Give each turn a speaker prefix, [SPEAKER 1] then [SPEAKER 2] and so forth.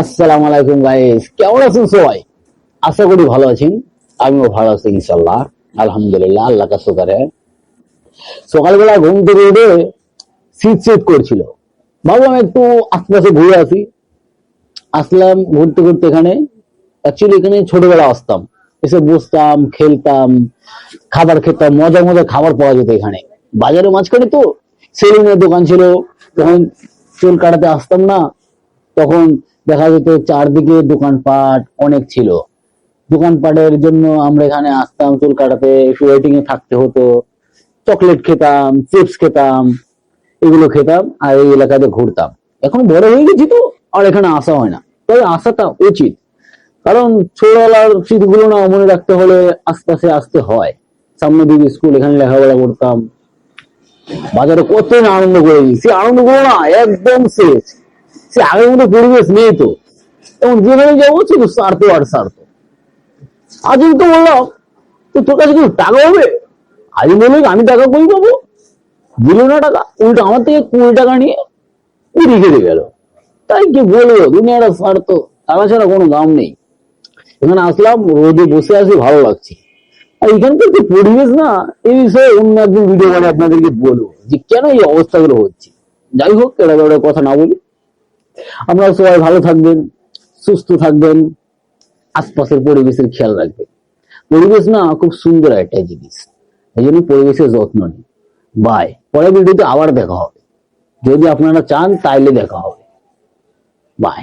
[SPEAKER 1] আসসালামু আলাইকুম গাইস কেমন আছেন সবাই? আশা করি ভালো আছেন। আমিও ভালো আছি ইনশাল্লাহ আলহামদুলিল্লাহ আল্লাহ কাছে করে সকালবেলা ঘুম থেকে উঠে শীত শীত করছিল। ভাবলাম একটু আশপাশে ঘুরে আসি। আসলাম ঘুরতে ঘুরতে এখানে। অ্যাকচুয়ালি এখানে ছোটবেলা আসতাম। এসে বসতাম, খেলতাম, খাবার খেতাম মজা মজা খাবার পাওয়া যেত এখানে। বাজারের মাঝখানে তো সেলুনের দোকান ছিল। তখন চুল কাটাতে আসতাম না। তখন দেখা যেত চারদিকে দোকানপাট অনেক ছিল। দোকানপাটের জন্য আমরা এখানে আসতাম, চুল কাটাতে, একটু ওয়েটিং এ থাকতে হতো। চকলেট খেতাম, চিপস খেতাম, এগুলো খেতাম আর এই এলাকাতে ঘুরতাম। এখন বড় হয়ে গেছি তো, আর এখানে আসা হয় না। তবে আসাটা উচিত। কারণ ছোটবেলার স্মৃতিগুলো না মনে রাখতে হলে আস্তে আসতে হয়। সামনে দিকে স্কুল, এখানে লেখাপড়া করতাম। বাজারে কত আনন্দ করেছি সে আনন্দ করো না একদম শেষ। সে আগের মতো পরিবেশ নেই তো। এবং যেখানে যাব শুধু স্বার্থ আর স্বার্থ আজ তো বললাম, তো তোর কাছে কিছু টাকা হবে? আজ বলল আমি টাকা কই পাবো? দিল না টাকা, উল্টো আমার থেকে কুড়ি টাকা নিয়ে উড়ি খেতে গেল। তাই কি বলব, দুনিয়াটা স্বার্থ টাকা ছাড়া কোনো দাম নেই। এখানে আসলাম, রোদে বসে আছি, ভালো লাগছে। আর এখানকার যে পরিবেশ না, এই বিষয়ে অন্য একদিন ভিডিও করে আপনাদেরকে বলব যে কেন এই অবস্থাগুলো হচ্ছে। যাই হোক এটা কথা না বলি। আপনারা সবাই ভালো থাকবেন, সুস্থ থাকবেন, আশপাশের পরিবেশের খেয়াল রাখবেন। পরিবেশ না খুব সুন্দর একটা জিনিস, এই জন্য পরিবেশের যত্ন নিন। বাই পরের ভিডিওতে আবার দেখা হবে। যদি আপনারা চান তাইলে দেখা হবে। বাই